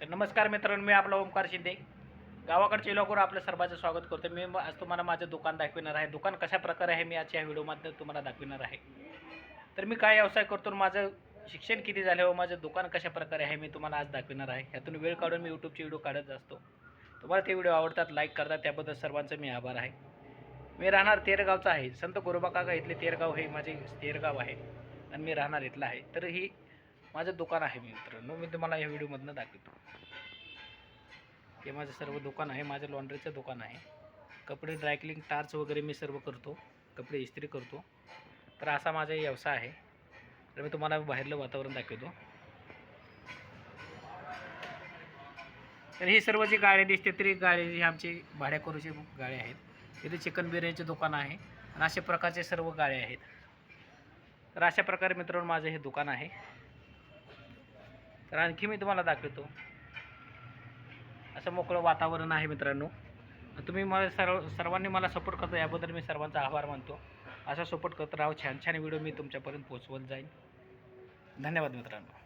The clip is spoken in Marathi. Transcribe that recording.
तर नमस्कार मित्रांनो मी आपला ओमकार शिंदे. गावाकडच्या लोकांवर आपलं सर्वांचं स्वागत करतो. मी आज तुम्हाला माझं दुकान दाखविणार आहे. दुकान कशा प्रकारे आहे मी आजच्या व्हिडिओमध्ये तुम्हाला दाखविणार आहे. तर मी काय व्यवसाय करतो आणि माझं शिक्षण किती झालं व माझं दुकान कशा प्रकारे आहे मी तुम्हाला आज दाखविणार आहे. ह्यातून वेळ काढून मी यूट्यूबचे व्हिडिओ काढत असतो. तुम्हाला ते व्हिडिओ आवडतात लाईक करतात त्याबद्दल सर्वांचं मी आभार आहे. मी राहणार तेरगावचा आहे. संत गोरोबा काका इथले तेरगाव हे माझे तेरगाव आहे. आणि मी राहणार इथलं आहे. तर ही माझं दुकान आहे मित्रांनो. मी तुम्हाला या व्हिडिओमधनं दाखवतो. हे माझं सर्व दुकान आहे. माझं लॉन्ड्रीचं दुकान आहे. कपडे ड्रायक्लिंग टार्च वगैरे मी सर्व करतो. कपडे इस्त्री करतो. तर असा माझा व्यवसाय आहे. तर मी तुम्हाला बाहेरलं वातावरण दाखवतो. तर ही सर्व जी गाळे दिसते तरी गाडी ही आमची भाड्याकरूची गाळे आहेत. इथे चिकन बिर्याणीचे दुकान आहे आणि अशा प्रकारचे सर्व गाड्या आहेत. तर अशा प्रकारे मित्रांनो माझं हे दुकान आहे. तर आणखी मी तुम्हाला दाखवतो. असं मोकळं वातावरण आहे मित्रांनो. तुम्ही मला सर्व सर्वांनी मला सपोर्ट करतो याबद्दल मी सर्वांचा आभार मानतो. असा सपोर्ट करत राहू. छान छान व्हिडिओ मी तुमच्यापर्यंत पोहोचवत जाईन. धन्यवाद मित्रांनो.